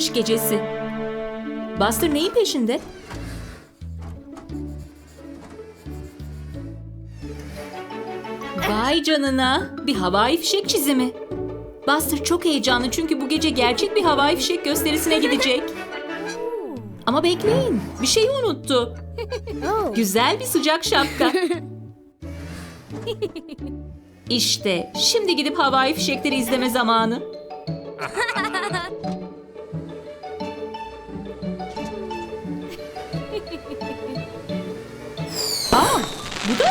kış gecesi. Buster neyin peşinde? Vay canına, bir havai fişek çizimi. Buster çok heyecanlı çünkü bu gece gerçek bir havai fişek gösterisine gidecek. Ama bekleyin, bir şeyi unuttu. Güzel bir sıcak şapka. İşte şimdi gidip havai fişekleri izleme zamanı.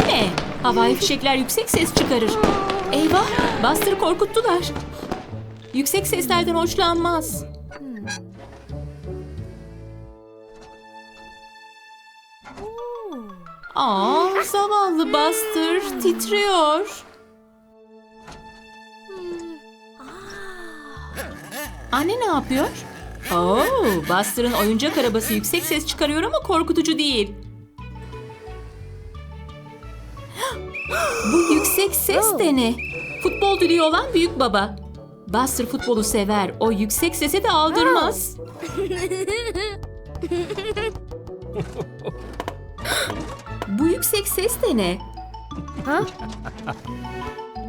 bu da ne? Havai fişekler yüksek ses çıkarır. Eyvah, Buster'ı korkuttular. Yüksek seslerden hoşlanmaz. Aa, zavallı Buster titriyor. Anne ne yapıyor? Oo, Buster'ın oyuncak arabası yüksek ses çıkarıyor ama korkutucu değil. Bu yüksek ses de ne? Futbol dili olan büyük baba. Buster futbolu sever. O yüksek sese de aldırmaz. Bu yüksek ses de ne? Ha?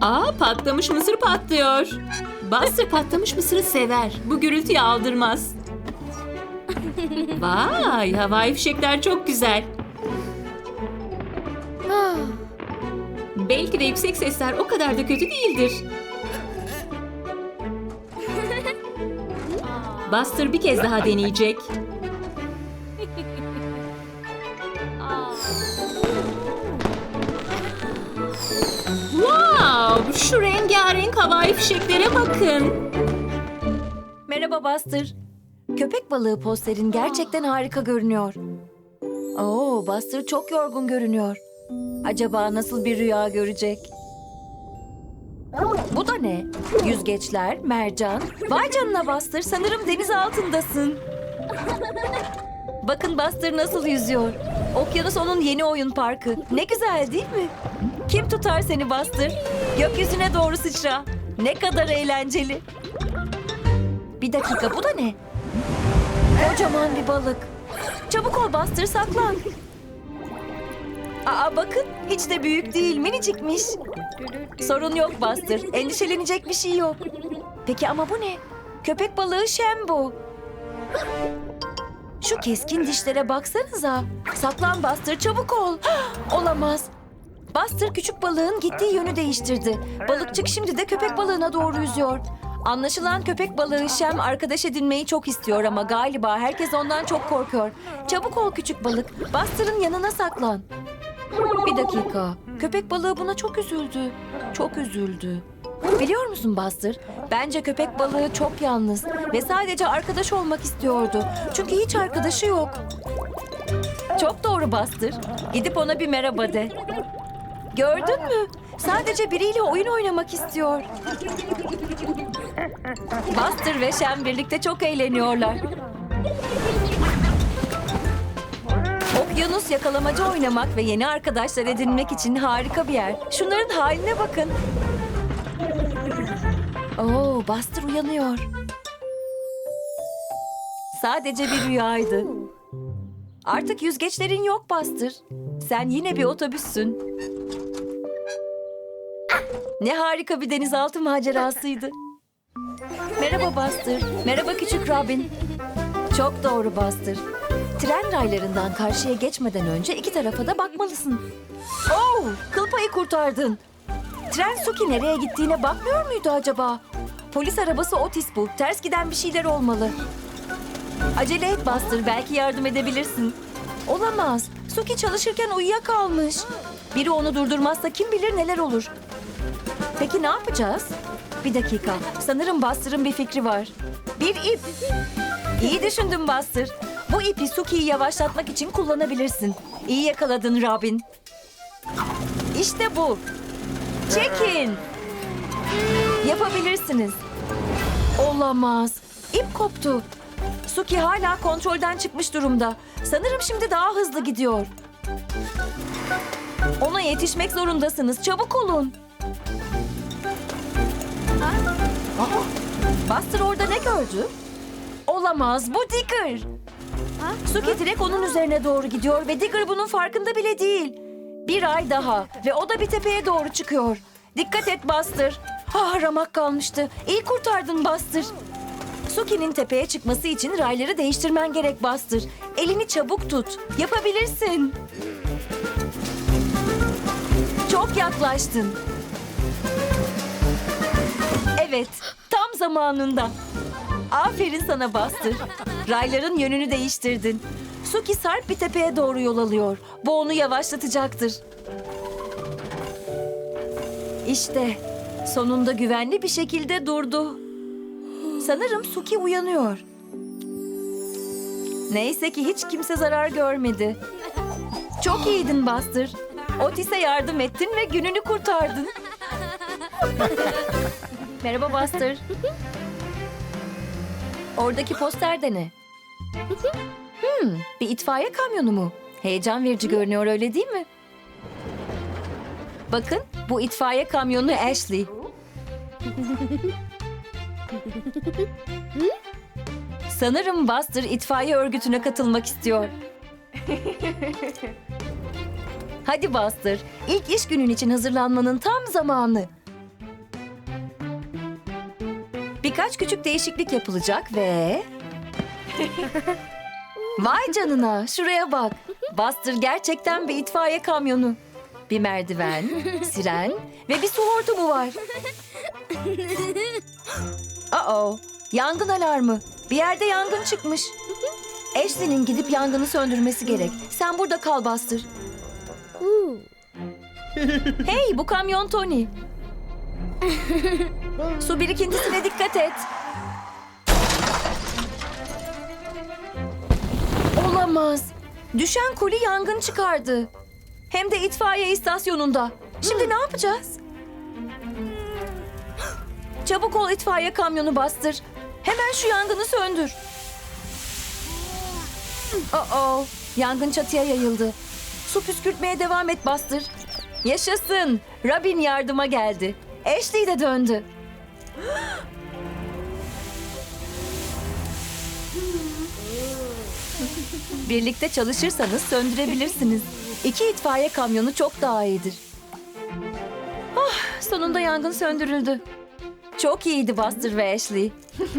Aa patlamış mısır patlıyor. Buster patlamış mısırı sever. Bu gürültüyü aldırmaz. Vay havai fişekler çok güzel. Belki de yüksek sesler o kadar da kötü değildir. Buster bir kez daha deneyecek. Wow! Şu rengarenk havai fişeklere bakın. Merhaba Buster. Köpek balığı posterin gerçekten harika görünüyor. Oo, Buster çok yorgun görünüyor. Acaba nasıl bir rüya görecek? Bu da ne? Yüzgeçler, mercan. Vay canına Buster, sanırım deniz altındasın. Bakın Buster nasıl yüzüyor. Okyanus onun yeni oyun parkı. Ne güzel değil mi? Kim tutar seni Buster? Gökyüzüne doğru sıçra. Ne kadar eğlenceli. Bir dakika bu da ne? Kocaman bir balık. Çabuk ol Buster saklan. Aa bakın hiç de büyük değil minicikmiş. Sorun yok Buster. Endişelenecek bir şey yok. Peki ama bu ne? Köpek balığı Shem bu. Şu keskin dişlere baksanıza. Saklan Buster çabuk ol. Olamaz. Buster küçük balığın gittiği yönü değiştirdi. Balıkçık şimdi de köpek balığına doğru yüzüyor. Anlaşılan köpek balığı Şem arkadaş edinmeyi çok istiyor ama galiba herkes ondan çok korkuyor. Çabuk ol küçük balık. Buster'ın yanına saklan. Bir dakika. Köpek balığı buna çok üzüldü. Çok üzüldü. Biliyor musun Buster? Bence köpek balığı çok yalnız ve sadece arkadaş olmak istiyordu. Çünkü hiç arkadaşı yok. Çok doğru Buster. Gidip ona bir merhaba de. Gördün mü? Sadece biriyle oyun oynamak istiyor. Buster ve Shem birlikte çok eğleniyorlar. Okyanus yakalamacı oynamak ve yeni arkadaşlar edinmek için harika bir yer. Şunların haline bakın. Oo, Buster uyanıyor. Sadece bir rüyaydı. Artık yüzgeçlerin yok Buster. Sen yine bir otobüssün. Ne harika bir denizaltı macerasıydı. Merhaba Buster. Merhaba küçük Robin. Çok doğru Buster. Tren raylarından karşıya geçmeden önce iki tarafa da bakmalısın. Oh, kıl payı kurtardın. Tren Suki nereye gittiğine bakmıyor muydu acaba? Polis arabası Otis bu. Ters giden bir şeyler olmalı. Acele et Buster. Belki yardım edebilirsin. Olamaz. Suki çalışırken uyuyakalmış. Biri onu durdurmazsa kim bilir neler olur. Peki ne yapacağız? Bir dakika. Sanırım Buster'ın bir fikri var. Bir ip. İyi düşündün Buster. Bu ipi Suki'yi yavaşlatmak için kullanabilirsin. İyi yakaladın Robin. İşte bu. Çekin. Yapabilirsiniz. Olamaz. İp koptu. Suki hala kontrolden çıkmış durumda. Sanırım şimdi daha hızlı gidiyor. Ona yetişmek zorundasınız. Çabuk olun. Buster orada ne gördü? Olamaz. Bu Digger. Suki direkt onun üzerine doğru gidiyor ve Digger bunun farkında bile değil. Bir ay daha ve o da bir tepeye doğru çıkıyor. Dikkat et Buster. Ah ramak kalmıştı. İyi kurtardın Buster. Suki'nin tepeye çıkması için rayları değiştirmen gerek Buster. Elini çabuk tut. Yapabilirsin. Çok yaklaştın. Evet, tam zamanında. Aferin sana Buster. Rayların yönünü değiştirdin. Suki sarp bir tepeye doğru yol alıyor. Bu onu yavaşlatacaktır. İşte sonunda güvenli bir şekilde durdu. Sanırım Suki uyanıyor. Neyse ki hiç kimse zarar görmedi. Çok iyiydin Buster. Otis'e yardım ettin ve gününü kurtardın. Merhaba Buster. Oradaki poster de ne? Hmm, bir itfaiye kamyonu mu? Heyecan verici görünüyor öyle değil mi? Bakın bu itfaiye kamyonu Ashley. Sanırım Buster itfaiye örgütüne katılmak istiyor. Hadi Buster, ilk iş günün için hazırlanmanın tam zamanı. Birkaç küçük değişiklik yapılacak ve... Vay canına, şuraya bak. Buster gerçekten bir itfaiye kamyonu. Bir merdiven, siren ve bir su hortumu var. Uh-oh, yangın alarmı. Bir yerde yangın çıkmış. Ashley'nin gidip yangını söndürmesi gerek. Sen burada kal Buster. Hey bu kamyon Tony. Su birikintisine dikkat et. Olamaz. Düşen koli yangın çıkardı. Hem de itfaiye istasyonunda. Şimdi ne yapacağız? Çabuk ol itfaiye kamyonu bastır. Hemen şu yangını söndür. Oh Yangın çatıya yayıldı. Su püskürtmeye devam et Bastır. Yaşasın. Robin yardıma geldi. Ashley de döndü. Birlikte çalışırsanız söndürebilirsiniz. İki itfaiye kamyonu çok daha iyidir. Ah, sonunda yangın söndürüldü. Çok iyiydi Buster ve Ashley.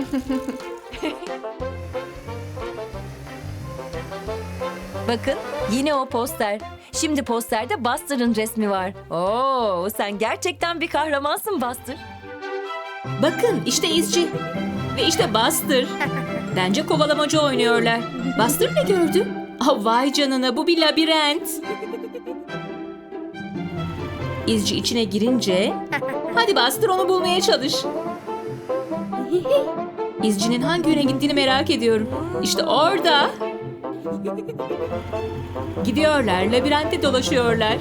Bakın yine o poster. Şimdi posterde Buster'ın resmi var. Oo, sen gerçekten bir kahramansın Buster. Bakın işte izci. Ve işte Buster. Bence kovalamacı oynuyorlar. Buster ne gördü? Ah vay canına bu bir labirent. İzci içine girince... Hadi Buster onu bulmaya çalış. İzcinin hangi yöne gittiğini merak ediyorum. İşte orada. Gidiyorlar, labirentte dolaşıyorlar.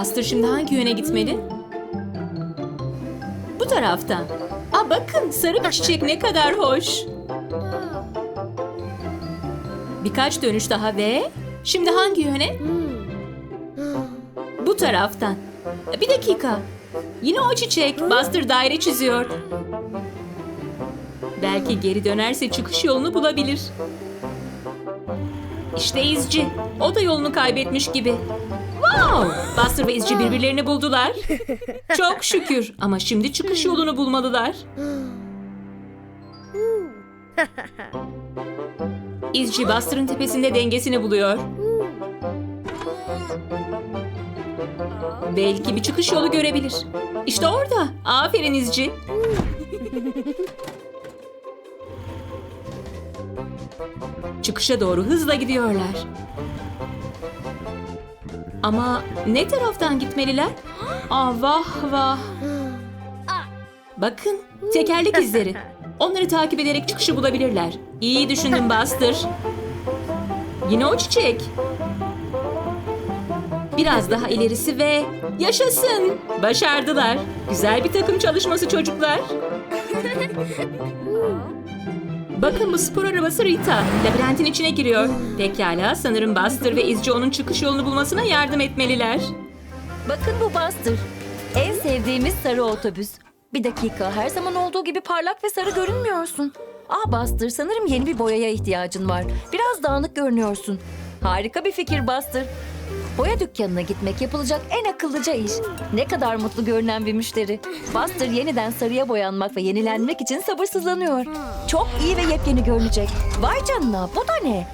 Buster şimdi hangi yöne gitmeli? Bu taraftan. Aa bakın sarı bir çiçek ne kadar hoş. Birkaç dönüş daha ve şimdi hangi yöne? Bu taraftan. Bir dakika. Yine o çiçek. Buster daire çiziyor. Belki geri dönerse çıkış yolunu bulabilir. İşte izci. O da yolunu kaybetmiş gibi. Wow! Buster ve izci birbirlerini buldular. Çok şükür ama şimdi çıkış yolunu bulmalılar. İzci Buster'ın tepesinde dengesini buluyor. Belki bir çıkış yolu görebilir. İşte orada. Aferin izci. Çıkışa doğru hızla gidiyorlar. Ama ne taraftan gitmeliler? Ah vah vah. Bakın tekerlek izleri. Onları takip ederek çıkışı bulabilirler. İyi düşündün Buster. Yine o çiçek. Biraz daha ilerisi ve yaşasın. Başardılar. Güzel bir takım çalışması çocuklar. Bakın bu spor arabası Rita. Labirentin içine giriyor. Pekala sanırım Buster ve izci onun çıkış yolunu bulmasına yardım etmeliler. Bakın bu Buster. En sevdiğimiz sarı otobüs. Bir dakika, her zaman olduğu gibi parlak ve sarı görünmüyorsun. Ah Buster, sanırım yeni bir boyaya ihtiyacın var. Biraz dağınık görünüyorsun. Harika bir fikir Buster. Boya dükkanına gitmek yapılacak en akıllıca iş. Ne kadar mutlu görünen bir müşteri. Buster yeniden sarıya boyanmak ve yenilenmek için sabırsızlanıyor. Çok iyi ve yepyeni görünecek. Vay canına bu da ne?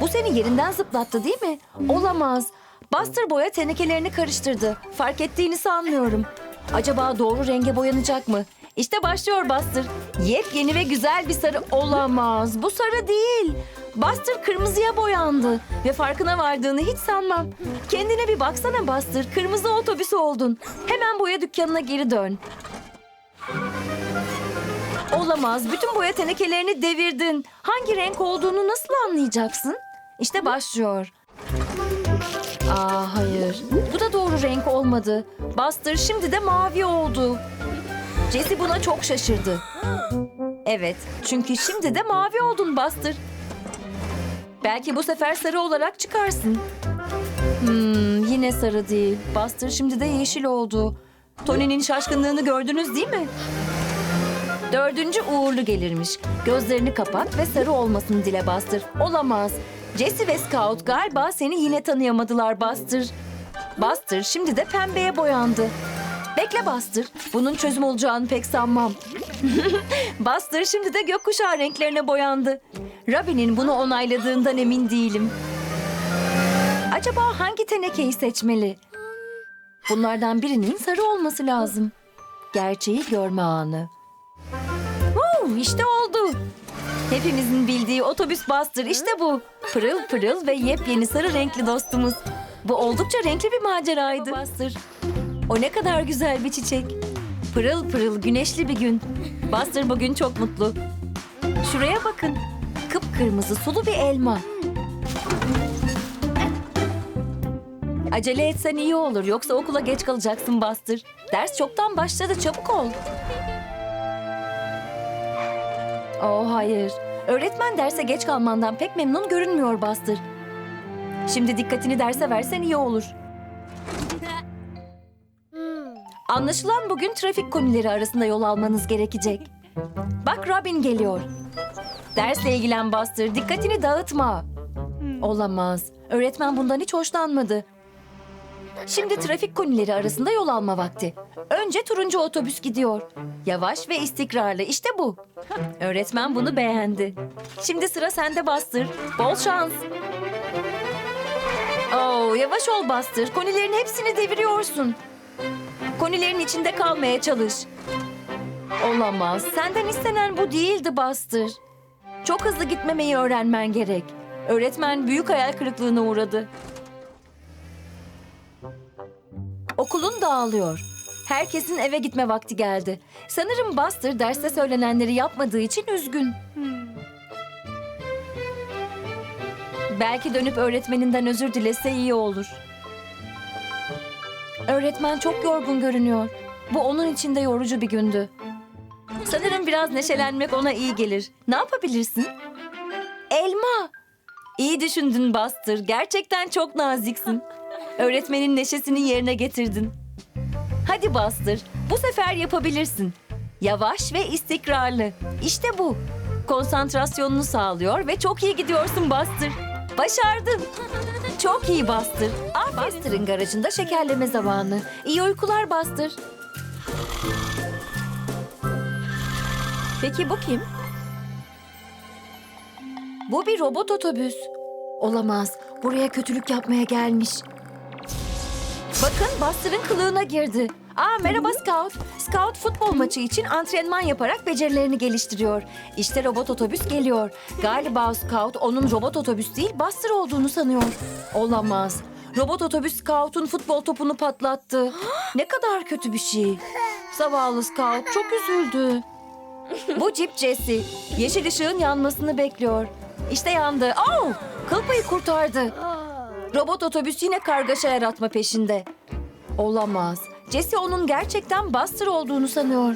Bu seni yerinden zıplattı değil mi? Olamaz. Buster boya tenekelerini karıştırdı. Fark ettiğini sanmıyorum. Acaba doğru renge boyanacak mı? İşte başlıyor Buster. Yepyeni ve güzel bir sarı olamaz. Bu sarı değil. Buster kırmızıya boyandı ve farkına vardığını hiç sanmam. Kendine bir baksana Buster. Kırmızı otobüs oldun. Hemen boya dükkanına geri dön. Olamaz. Bütün boya tenekelerini devirdin. Hangi renk olduğunu nasıl anlayacaksın? İşte başlıyor. Aa hayır. Bu da doğru renk olmadı. Buster şimdi de mavi oldu. Jesse buna çok şaşırdı. Evet, çünkü şimdi de mavi oldun Buster. Belki bu sefer sarı olarak çıkarsın. Hmm, yine sarı değil. Buster şimdi de yeşil oldu. Tony'nin şaşkınlığını gördünüz değil mi? Dördüncü uğurlu gelirmiş. Gözlerini kapat ve sarı olmasını dile Buster. Olamaz. Jesse ve Scout galiba seni yine tanıyamadılar Buster. Buster şimdi de pembeye boyandı. Bekle Buster. Bunun çözüm olacağını pek sanmam. Buster şimdi de gökkuşağı renklerine boyandı. Robin'in bunu onayladığından emin değilim. Acaba hangi tenekeyi seçmeli? Bunlardan birinin sarı olması lazım. Gerçeği görme anı. Woo, işte oldu. Hepimizin bildiği otobüs Buster işte bu. Pırıl pırıl ve yepyeni sarı renkli dostumuz. Bu oldukça renkli bir maceraydı. Buster. O ne kadar güzel bir çiçek. Pırıl pırıl güneşli bir gün. Buster bugün çok mutlu. Şuraya bakın. Kıpkırmızı sulu bir elma. Acele etsen iyi olur yoksa okula geç kalacaksın Buster. Ders çoktan başladı çabuk ol. Oh hayır. Öğretmen derse geç kalmandan pek memnun görünmüyor Buster. Şimdi dikkatini derse versen iyi olur. Anlaşılan bugün trafik konuları arasında yol almanız gerekecek. Bak Robin geliyor. Dersle ilgilen Buster, dikkatini dağıtma. Olamaz. Öğretmen bundan hiç hoşlanmadı. Şimdi trafik konuları arasında yol alma vakti. Önce turuncu otobüs gidiyor. Yavaş ve istikrarlı işte bu. Öğretmen bunu beğendi. Şimdi sıra sende Buster. Bol şans. Oo, yavaş ol Buster. Konilerin hepsini deviriyorsun. Konilerin içinde kalmaya çalış. Olamaz. Senden istenen bu değildi Buster. Çok hızlı gitmemeyi öğrenmen gerek. Öğretmen büyük hayal kırıklığına uğradı. Okulun dağılıyor. Herkesin eve gitme vakti geldi. Sanırım Buster derste söylenenleri yapmadığı için üzgün. Belki dönüp öğretmeninden özür dilese iyi olur. Öğretmen çok yorgun görünüyor. Bu onun için de yorucu bir gündü. Sanırım biraz neşelenmek ona iyi gelir. Ne yapabilirsin? Elma. İyi düşündün Buster. Gerçekten çok naziksin. Öğretmenin neşesini yerine getirdin. Hadi Buster, bu sefer yapabilirsin. Yavaş ve istikrarlı. İşte bu. Konsantrasyonunu sağlıyor ve çok iyi gidiyorsun Buster. Başardın. Çok iyi Buster. Aferin. Buster'ın garajında şekerleme zamanı. İyi uykular Buster. Peki bu kim? Bu bir robot otobüs. Olamaz. Buraya kötülük yapmaya gelmiş. Bakın Buster'ın kılığına girdi. Aa merhaba Scout. Scout futbol maçı için antrenman yaparak becerilerini geliştiriyor. İşte robot otobüs geliyor. Galiba Scout onun robot otobüs değil Buster olduğunu sanıyor. Olamaz. Robot otobüs Scout'un futbol topunu patlattı. ne kadar kötü bir şey. Zavallı Scout çok üzüldü. Bu Jeep Jesse. Yeşil ışığın yanmasını bekliyor. İşte yandı. Oh! Kıl payı kurtardı. Robot otobüs yine kargaşa yaratma peşinde. Olamaz. Jesse onun gerçekten Buster olduğunu sanıyor.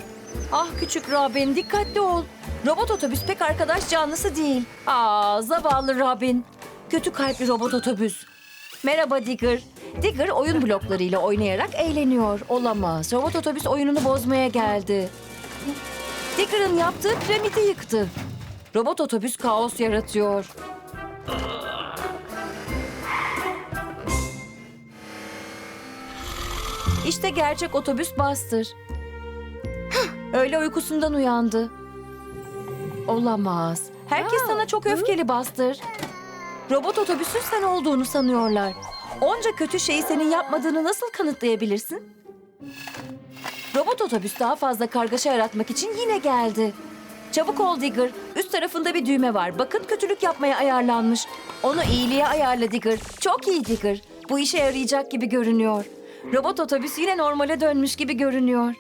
Ah küçük Robin dikkatli ol. Robot otobüs pek arkadaş canlısı değil. Aa zavallı Robin. Kötü kalpli robot otobüs. Merhaba Digger. Digger oyun bloklarıyla oynayarak eğleniyor. Olamaz. Robot otobüs oyununu bozmaya geldi. Ticker'ın yaptığı piramidi yıktı. Robot otobüs kaos yaratıyor. İşte gerçek otobüs Buster. Öyle uykusundan uyandı. Olamaz. Herkes sana çok öfkeli Buster. Robot otobüsün sen olduğunu sanıyorlar. Onca kötü şeyi senin yapmadığını nasıl kanıtlayabilirsin? Robot otobüs daha fazla kargaşa yaratmak için yine geldi. Çabuk ol Digger. Üst tarafında bir düğme var. Bakın kötülük yapmaya ayarlanmış. Onu iyiliğe ayarla Digger. Çok iyi Digger. Bu işe yarayacak gibi görünüyor. Robot otobüs yine normale dönmüş gibi görünüyor.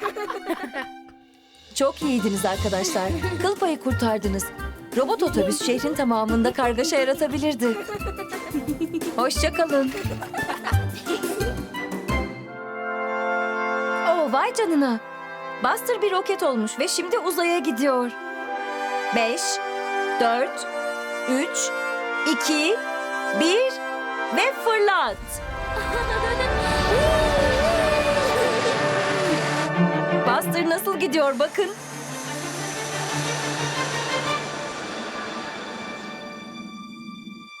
Çok iyiydiniz arkadaşlar. Kıl payı kurtardınız. Robot otobüs şehrin tamamında kargaşa yaratabilirdi. Hoşça kalın. Oh vay canına. Buster bir roket olmuş ve şimdi uzaya gidiyor. Beş, dört, üç, iki, bir ve fırlat. Buster nasıl gidiyor bakın.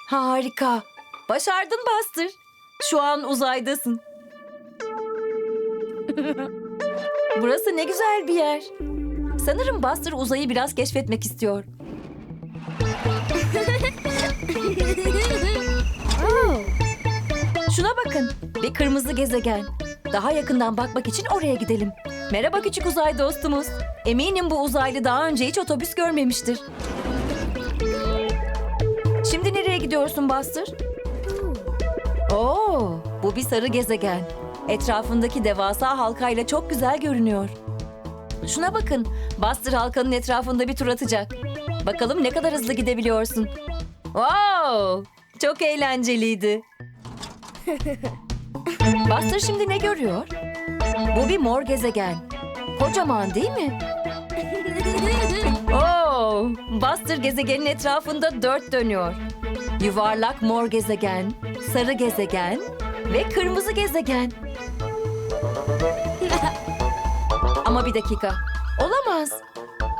Harika. Başardın Buster. Şu an uzaydasın. Burası ne güzel bir yer. Sanırım Buster uzayı biraz keşfetmek istiyor. Şuna bakın. Bir kırmızı gezegen. Daha yakından bakmak için oraya gidelim. Merhaba küçük uzay dostumuz. Eminim bu uzaylı daha önce hiç otobüs görmemiştir. Şimdi nereye gidiyorsun Buster? Oo, bu bir sarı gezegen. Etrafındaki devasa halkayla çok güzel görünüyor. Şuna bakın. Buster halkanın etrafında bir tur atacak. Bakalım ne kadar hızlı gidebiliyorsun. Wow! Çok eğlenceliydi. Buster şimdi ne görüyor? Bu bir mor gezegen. Kocaman değil mi? Oo, Buster gezegenin etrafında dört dönüyor. Yuvarlak mor gezegen, sarı gezegen ve kırmızı gezegen. Ama bir dakika. Olamaz.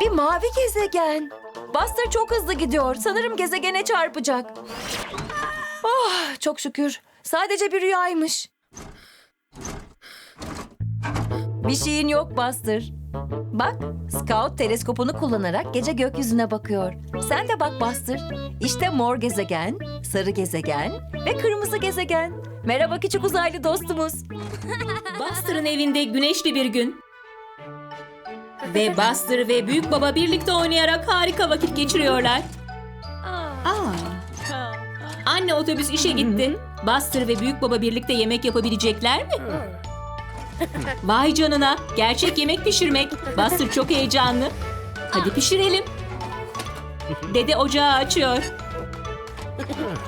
Bir mavi gezegen. Buster çok hızlı gidiyor. Sanırım gezegene çarpacak. Oh, çok şükür. Sadece bir rüyaymış. Bir şeyin yok Buster. Bak, Scout teleskopunu kullanarak gece gökyüzüne bakıyor. Sen de bak Buster. İşte mor gezegen, sarı gezegen ve kırmızı gezegen. Merhaba küçük uzaylı dostumuz. Buster'ın evinde güneşli bir gün. Ve Buster ve Büyük Baba birlikte oynayarak harika vakit geçiriyorlar. Aa. Anne otobüs işe gitti. Buster ve Büyük Baba birlikte yemek yapabilecekler mi? Vay canına, gerçek yemek pişirmek. Buster çok heyecanlı. Hadi pişirelim. Dede ocağı açıyor.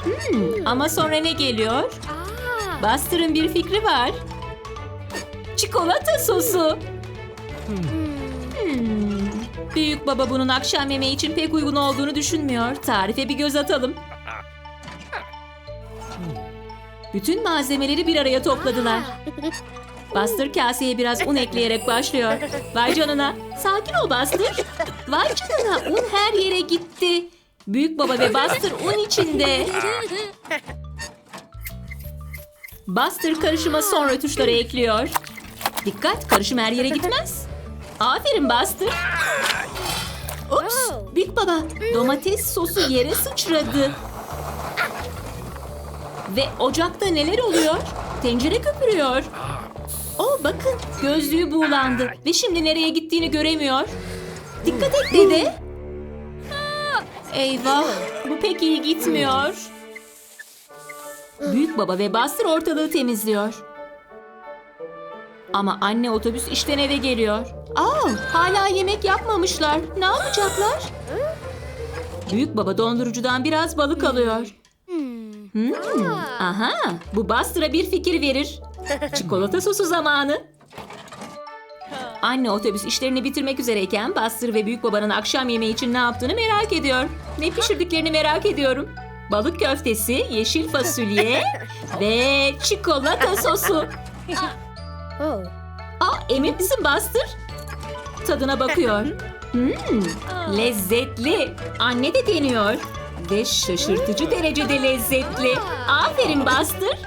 Hmm, ama sonra ne geliyor? Buster'ın bir fikri var. Çikolata sosu. Hmm. Büyük baba bunun akşam yemeği için pek uygun olduğunu düşünmüyor. Tarife bir göz atalım. Bütün malzemeleri bir araya topladılar. Buster kaseye biraz un ekleyerek başlıyor. Vay canına. Sakin ol Buster. Vay canına un her yere gitti. Büyük baba ve Buster un içinde. Buster karışıma son rötuşları ekliyor. Dikkat karışım her yere gitmez. Aferin Buster. Ups, Büyük baba domates sosu yere sıçradı. Ve ocakta neler oluyor? Tencere köpürüyor. Bakın gözlüğü buğulandı ve şimdi nereye gittiğini göremiyor. Dikkat et dede. Eyvah bu pek iyi gitmiyor. Büyük baba ve Buster ortalığı temizliyor. Ama anne otobüs işten eve geliyor. Aa, hala yemek yapmamışlar. Ne yapacaklar? Büyük baba dondurucudan biraz balık alıyor. Hmm, aha, bu Buster'a bir fikir verir. Çikolata sosu zamanı. Anne otobüs işlerini bitirmek üzereyken Buster ve büyük babanın akşam yemeği için ne yaptığını merak ediyor. Ne pişirdiklerini merak ediyorum. Balık köftesi, yeşil fasulye ve çikolata sosu. Aa, emin misin Buster? Tadına bakıyor. Hmm, lezzetli. Anne de deniyor. Ve şaşırtıcı derecede lezzetli. Aferin Buster.